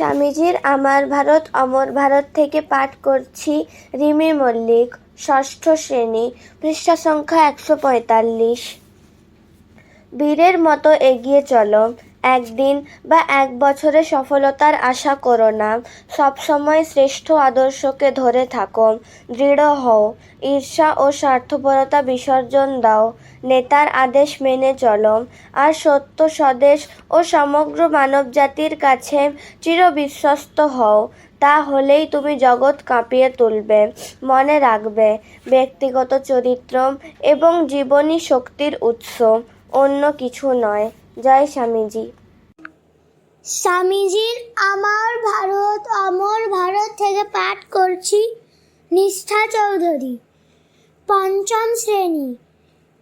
স্বামীজির আমার ভারত, অমর ভারত থেকে পাঠ করছি রিমি মল্লিক, ষষ্ঠ শ্রেণি, পৃষ্ঠা সংখ্যা একশো পঁয়তাল্লিশ। বীরের মতো এগিয়ে চলো। একদিন বা এক বছরে সফলতার আশা করো না। সবসময় শ্রেষ্ঠ আদর্শকে ধরে থাকো। দৃঢ় হও। ঈর্ষা ও স্বার্থপরতা বিসর্জন দাও। নেতার আদেশ মেনে চলো। আর সত্য স্বদেশ ও সমগ্র মানবজাতির কাছে চিরবিশ্বস্ত হও। তা হলেই তুমি জগৎ কাঁপিয়ে তুলবে, মনে রাখবে। ব্যক্তিগত চরিত্র এবং জীবনী শক্তির উৎস, অন্য কিছু নয়। জয় স্বামীজি। স্বামীজির আমার ভারত, অমর ভারত থেকে পাঠ করছি নিষ্ঠা চৌধুরী। পঞ্চম শ্রেণি,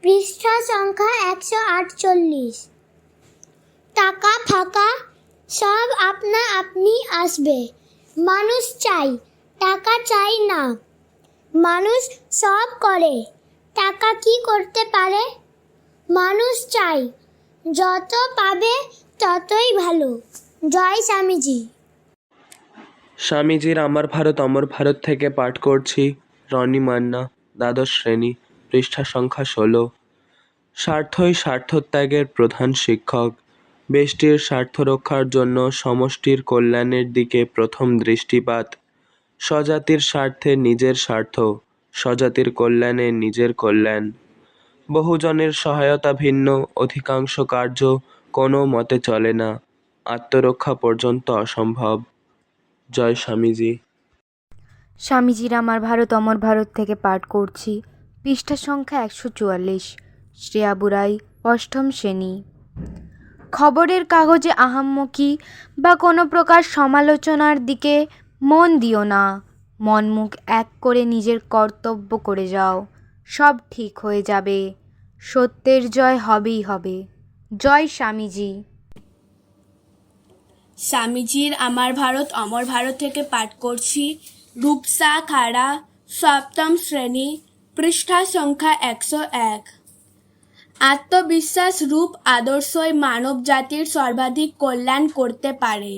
পৃষ্ঠা সংখ্যা একশো আটচল্লিশ। টাকা ফাঁকা, সব আপনা আপনি আসবে। মানুষ চাই, টাকা চাই না। মানুষ সব করে, টাকা কি করতে পারে? মানুষ চাই, যত পাবে ততই ভালো। জয় স্বামীজি। স্বামীজির আমার ভারত, অমর ভারত থেকে পাঠ করছি। রনি মান্না, দ্বাদশ শ্রেণি, পৃষ্ঠা সংখ্যা ষোলো। স্বার্থই স্বার্থত্যাগের প্রধান শিক্ষক। বেষ্টির স্বার্থ রক্ষার জন্য সমষ্টির কল্যাণের দিকে প্রথম দৃষ্টিপাত। স্বজাতির স্বার্থে নিজের স্বার্থ, স্বজাতির কল্যাণে নিজের কল্যাণ। বহুজনের সহায়তা ভিন্ন, অধিকাংশ কার্য কোনো মতে চলে না। আত্মরক্ষা পর্যন্ত অসম্ভব। জয় স্বামীজি। স্বামীজির আমার ভারত অমর ভারত থেকে পাঠ করছি। পৃষ্ঠা সংখ্যা একশো চুয়াল্লিশ। শ্রেয়া বুরাই অষ্টম শ্রেণি। খবরের কাগজে আহাম্মকি বা কোনো প্রকার সমালোচনার দিকে মন দিও না। মন মুখ এক করে নিজের কর্তব্য করে যাও। সব ঠিক হয়ে যাবে। সত্যের জয় হবেই হবে। জয় স্বামীজি। স্বামীজির আমার ভারত, অমর ভারত থেকে পাঠ করছি। রূপসা খাড়া, সপ্তম শ্রেণি, পৃষ্ঠা সংখ্যা একশো এক। আত্মবিশ্বাস রূপ আদর্শই মানব জাতির সর্বাধিক কল্যাণ করতে পারে।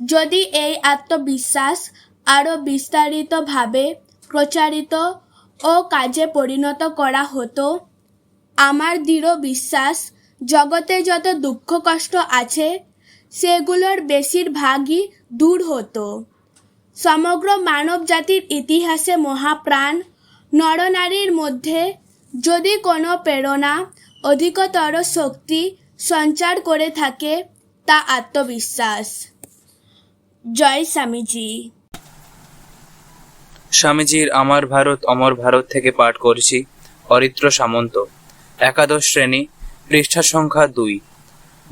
যদি এই আত্মবিশ্বাস আরও বিস্তারিতভাবে প্রচারিত ও কাজে পরিণত করা হতো, আমার দৃঢ় বিশ্বাস জগতে যত দুঃখ কষ্ট আছে, সেগুলোর বেশিরভাগই দূর হতো। সমগ্র মানব জাতির ইতিহাসে মহাপ্রাণ, নরনারীর মধ্যে যদি কোনো প্রেরণা, অধিকতর শক্তি সঞ্চার করে থাকে, তা আত্মবিশ্বাস। জয় স্বামীজি। স্বামীজির আমার ভারত অমর ভারত থেকে পাঠ করছি, অরিত্র সামন্ত, একাদশ শ্রেণি পৃষ্ঠা সংখ্যা দুই।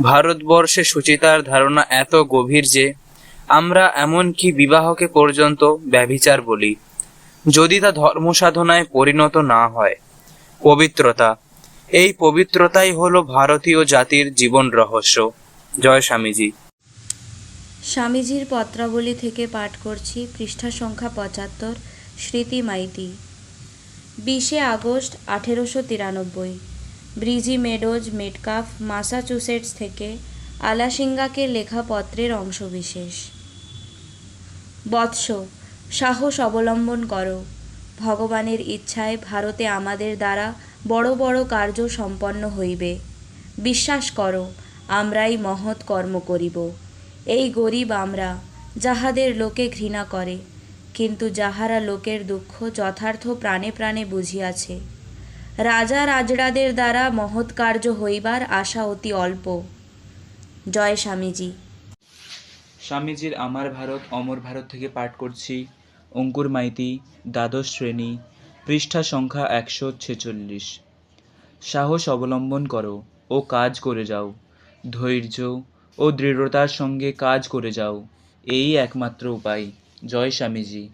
ভারতবর্ষে সুচিতার ধারণা এত গভীর যে, আমরা এমনকি বিবাহকে পর্যন্ত ব্যভিচার বলি, যদি তা ধর্ম সাধনায় পরিণত না হয়। পবিত্রতা। এই পবিত্রতাই হলো ভারতীয় জাতির জীবন রহস্য। জয় স্বামীজি। স্বামীজির পত্রাবলী থেকে পাঠ করছি পৃষ্ঠা সংখ্যা পঁচাত্তর, স্মৃতি মাইতি। বিশে আগস্ট আঠেরোশো তিরানব্বই। ব্রিজি মেডোজ, মেটকাফ, মাসাচুসেটস থেকে আলাসিঙ্গাকে লেখা পত্রের অংশবিশেষ। বৎস, সাহস অবলম্বন করো। ভগবানের ইচ্ছায় ভারতে আমাদের দ্বারা বড় বড় কার্য সম্পন্ন হইবে। বিশ্বাস করো, আমরাই মহৎ কর্ম করিব। এই গরিব আমরা, যাহাদের লোকে ঘৃণা করে, কিন্তু যাহারা লোকের দুঃখ যথার্থ প্রাণে প্রাণে বুঝিয়াছে রাজা রাজড়াদের দ্বারা মহৎ কার্য হইবার আশা অতি অল্প। জয় স্বামীজি। স্বামীজির আমার ভারত, অমর ভারত থেকে পাঠ করছি। অঙ্কুর মাইতি, দ্বাদশ শ্রেণি, পৃষ্ঠা সংখ্যা একশো ছেচল্লিশ। সাহস অবলম্বন করো ও কাজ করে যাও। ধৈর্য ও দৃঢ়তার সঙ্গে কাজ করে যাও। এই একমাত্র উপায়। জয় স্বামীজি।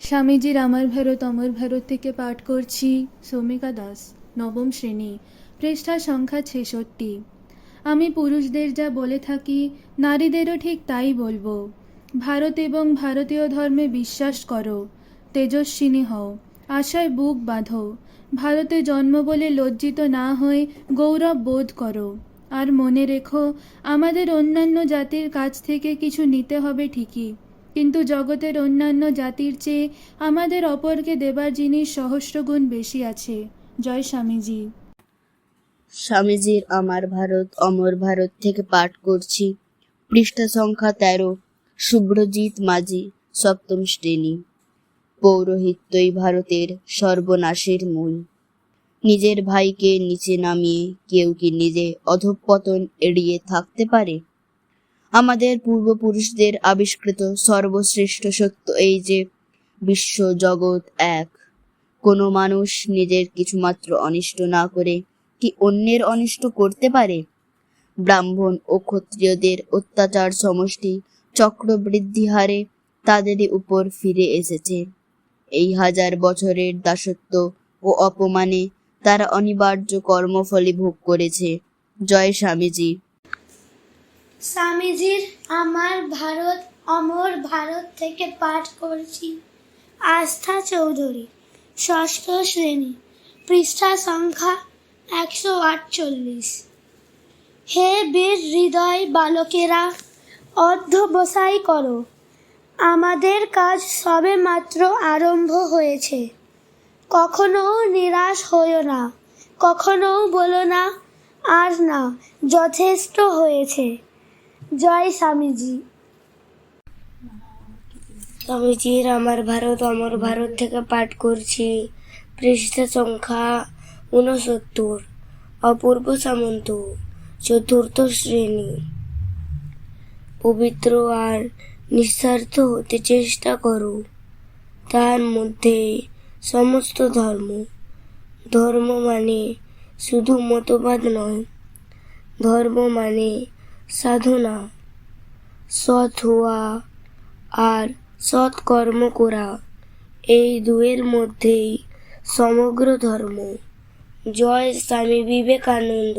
স্বামীজির আমার ভারত, অমর ভারত থেকে পাঠ করছি। সৌমিকা দাস, নবম শ্রেণি, পৃষ্ঠা সংখ্যা ছেষট্টি। আমি পুরুষদের যা বলে থাকি, নারীদেরও ঠিক তাই বলব। ভারত এবং ভারতীয় ধর্মে বিশ্বাস করো, তেজস্বিনী হও, আশায় বুক বাঁধো। ভারতে জন্ম বলে লজ্জিত না হয়ে গৌরব বোধ করো। আর মনে রেখো, আমাদের অন্যান্য জাতির কাছ থেকে কিছু নিতে হবে ঠিকই। কিন্তু জগতের অন্যান্য জাতির চেয়ে আমাদের অপরকে দেবার জিনিস সহস্রগুণ বেশি আছে। জয় স্বামীজি। স্বামীজির আমার ভারত, অমর ভারত থেকে পাঠ করছি। পৃষ্ঠা সংখ্যা তেরো। শুভ্রজিৎ মাঝি, সপ্তম শ্রেণি। পৌরোহিত্যই ভারতের সর্বনাশের মূল। নিজের ভাইকে নিচে নামিয়ে কেউ কি নিজে অধঃপতন এড়িয়ে থাকতে পারে? আমাদের পূর্বপুরুষদের আবিষ্কৃত সর্বশ্রেষ্ঠ সত্য এই যে বিশ্ব জগৎ এক। কোনো মানুষ নিজের কিছুমাত্র অনিষ্ট না করে কি অন্যের অনিষ্ট করতে পারে? ব্রাহ্মণ ও ক্ষত্রিয়দের অত্যাচার সমষ্টি চক্রবৃদ্ধি হারে তাদেরই উপর ফিরে এসেছে। এই হাজার বছরের দাসত্ব ও অপমানে তারা অনিবার্য কর্মফলে ভোগ করেছে। জয় স্বামীজি। স্বামীজির আমার ভারত, অমর ভারত থেকে পাঠ করছি। আস্থা চৌধুরী, ষষ্ঠ শ্রেণি, পৃষ্ঠা সংখ্যা একশো আটচল্লিশ। হে বীর হৃদয় বালকেরা, অধ্যবসায় করো। আমাদের কাজ সবে মাত্র আরম্ভ হয়েছে। কখনো নিরাশ হইও না, কখনো বলো না, আর না, যথেষ্ট হয়েছে। জয় স্বামীজি। স্বামীজির আমার ভারত, অমর ভারত থেকে পাঠ করছি। পৃষ্ঠা সংখ্যা ঊনসত্তর। অপূর্ব সামন্ত, চতুর্থ শ্রেণি। পবিত্র আর নিঃস্বার্থ হতে চেষ্টা করো। তার মধ্যে সমস্ত ধর্ম। ধর্ম মানে শুধু মতবাদ নয়। ধর্ম মানে সাধনা। সৎ হওয়া আর সৎ কর্ম করা, এই দুয়ের মধ্যেই সমগ্র ধর্ম। জয় স্বামী বিবেকানন্দ।